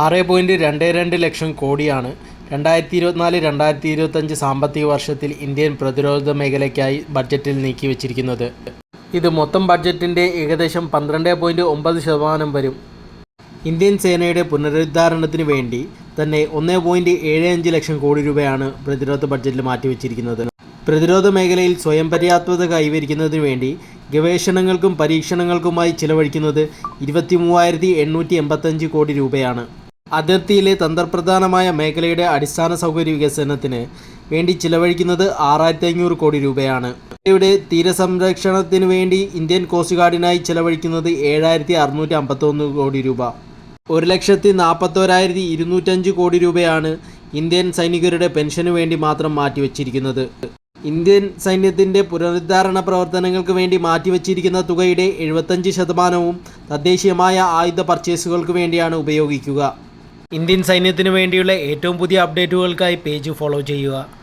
ആറ് പോയിന്റ് രണ്ട് രണ്ട് ലക്ഷം കോടിയാണ്. രണ്ടായിരത്തി ഇരുപത്തിനാല് രണ്ടായിരത്തി ഇരുപത്തഞ്ച് സാമ്പത്തിക വർഷത്തിൽ ഇന്ത്യൻ പ്രതിരോധ മേഖലയ്ക്കായി ബഡ്ജറ്റിൽ നീക്കി വച്ചിരിക്കുന്നത് ഇത് മൊത്തം ബഡ്ജറ്റിന്റെ ഏകദേശം പന്ത്രണ്ട് പോയിന്റ് ഒമ്പത് ശതമാനം വരും. ഇന്ത്യൻ സേനയുടെ പുനരുദ്ധാരണത്തിന് വേണ്ടി തന്നെ ഒന്ന് പോയിന്റ് ഏഴ് അഞ്ച് ലക്ഷം കോടി രൂപയാണ് പ്രതിരോധ ബഡ്ജറ്റിൽ മാറ്റിവെച്ചിരിക്കുന്നത്. പ്രതിരോധ മേഖലയിൽ സ്വയം പര്യാപ്തത കൈവരിക്കുന്നതിന് വേണ്ടി ഗവേഷണങ്ങൾക്കും പരീക്ഷണങ്ങൾക്കുമായി ചിലവഴിക്കുന്നത് ഇരുപത്തി മൂവായിരത്തി എണ്ണൂറ്റി എൺപത്തഞ്ച് കോടി രൂപയാണ്. അതിർത്തിയിലെ തന്ത്രപ്രധാനമായ മേഖലയുടെ അടിസ്ഥാന സൗകര്യ വികസനത്തിന് വേണ്ടി ചിലവഴിക്കുന്നത് ആറായിരത്തി അഞ്ഞൂറ് കോടി രൂപയാണ്. ഇന്ത്യയുടെ തീരസംരക്ഷണത്തിന് വേണ്ടി ഇന്ത്യൻ കോസ്റ്റ് ഗാർഡിനായി ചിലവഴിക്കുന്നത് ഏഴായിരത്തി അറുന്നൂറ്റി അമ്പത്തൊന്ന് കോടി രൂപ. ഒരു ലക്ഷത്തി നാൽപ്പത്തോരായിരത്തി ഇരുന്നൂറ്റഞ്ച് കോടി രൂപയാണ് ഇന്ത്യൻ സൈനികരുടെ പെൻഷനു വേണ്ടി മാത്രം മാറ്റിവെച്ചിരിക്കുന്നത്. ഇന്ത്യൻ സൈന്യത്തിന്റെ പുനരുദ്ധാരണ പ്രവർത്തനങ്ങൾക്ക് വേണ്ടി മാറ്റിവെച്ചിരിക്കുന്ന തുകയുടെ എഴുപത്തഞ്ച് ശതമാനവും തദ്ദേശീയമായ ആയുധ പർച്ചേസുകൾക്ക് വേണ്ടിയാണ് ഉപയോഗിക്കുക. ഇന്ത്യൻ സൈന്യത്തിന് വേണ്ടിയുള്ള ഏറ്റവും പുതിയ അപ്ഡേറ്റുകൾക്കായി പേജ് ഫോളോ ചെയ്യുക.